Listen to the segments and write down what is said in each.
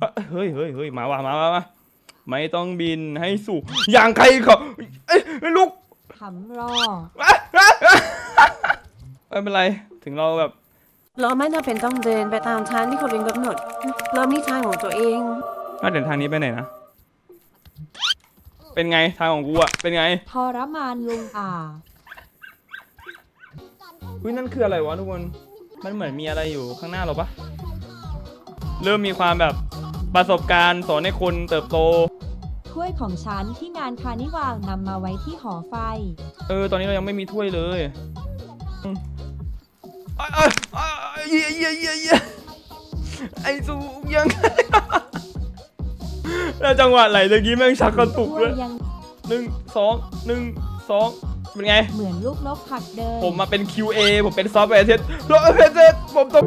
เอ้ยเฮ้ยเฮ้ยเฮ้ยมาว่ะมามามาไม่ต้องบินให้สู่อย่างใครเขาเอ้ยเอ้ยลูกขำรอไม่เป็นไรถึงเราแบบเราไม่จำเป็นต้องเดินไปตามทางที่คนอื่นกำหนด เรามีทางของตัวเองมาเดินทางนี้ไปไหนนะ เป็นไงทางของกูอะเป็นไงทรมานลุงอ่าอุ้ยนั่นคืออะไรวะทุกคน มันเหมือนมีอะไรอยู่ข้างหน้าเราปะเริ่มมีความแบบ ประสบการณ์สอนให้คนเติบโต ถ้วยของฉันที่งานคานิวาลนำมาไว้ที่หอไฟ เออ ตอนนี้เรายังไม่มีถ้วยเลยอืมอ้ายอ้ายอ้ายเยี่ยเยี่ยเยี่ยเยี่ยไอ้สูงยัง แล้วจังหวะไหลตะกี้แม่งชักกระตุกถ้วเลยยยังหนึ่งสองหนึ่งสองเป็นไง เหมือนลูกนกผักเดิน ผมมาเป็น QA ผมเป็นซอฟต์แวร์เทสซอฟต์แวร์เทสผมต้อง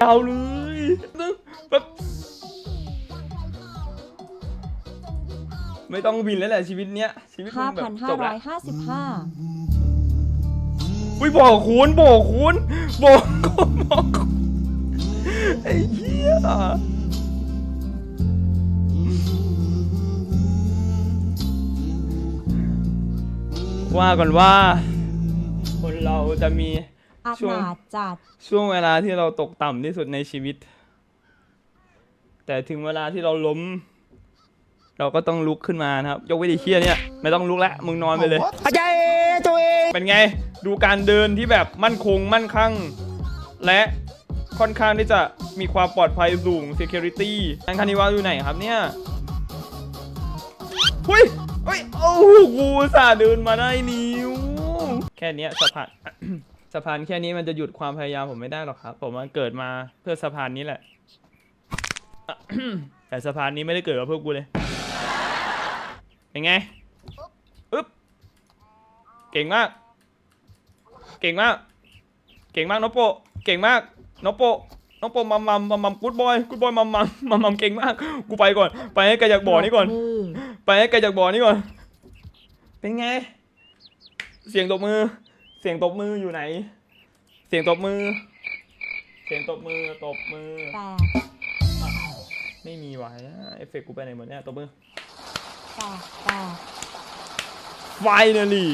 เอาเลยแบบไม่ต้องบินแล้วแหละชีวิตเนี้ยชีวิตมันแบบจบแล้ว5,555อุ้ยบอกคูณบอกคูณบอกคูณบอกคูณไอ้เหี้ยว่าก่อนว่า คนเราจะมี อาจช่วงหนาจัด ช่วงเวลาที่เราตกต่ำที่สุดในชีวิต แต่ถึงเวลาที่เราล้ม เราก็ต้องลุกขึ้นมานะครับ ยกเว้นไอ้เคียเนี่ย ไม่ต้องลุกแล้วมึงนอนไปเลย อาจารย์ตัวเองเป็นไง ดูการเดินที่แบบมั่นคงมั่นคงและค่อนข้างที่จะมีความปลอดภัยสูง security อันคานิวาอยู่ไหนครับเนี่ยเฮ้ยเฮ้ย โอ้โหกูอุตสาห์เดินมาได้นิ้ว แค่เนี้ยสะพาน สะพานแค่นี้มันจะหยุดความพยายามผมไม่ได้หรอกครับ ผมมันเกิดมาเพื่อสะพานนี้แหละ แต่สะพานนี้ไม่ได้เกิดกับเพื่อกูเลย เป็นไงอึ๊บ เก่งมาก เก่งมาก เก่งมากนโปะเก่งมากนโปะนโปะมัมมัมมัมมัมกูดบอยกูดบอยมัมมัมมัมมัมเก่งมาก กูไปก่อน ไปให้ไกลจากบ่อนี้ก่อนมือไปให้ไกลจากบ่อนี้ก่อน เป็นไง เสียงตบมือ เสียงตบมืออยู่ไหน เสียงตบมือ เสียงตบมือตบมือ แต่ไม่มีวะเอฟเฟกต์กูไปไหนหมดเนี่ยตบมือแต่แต่ Finally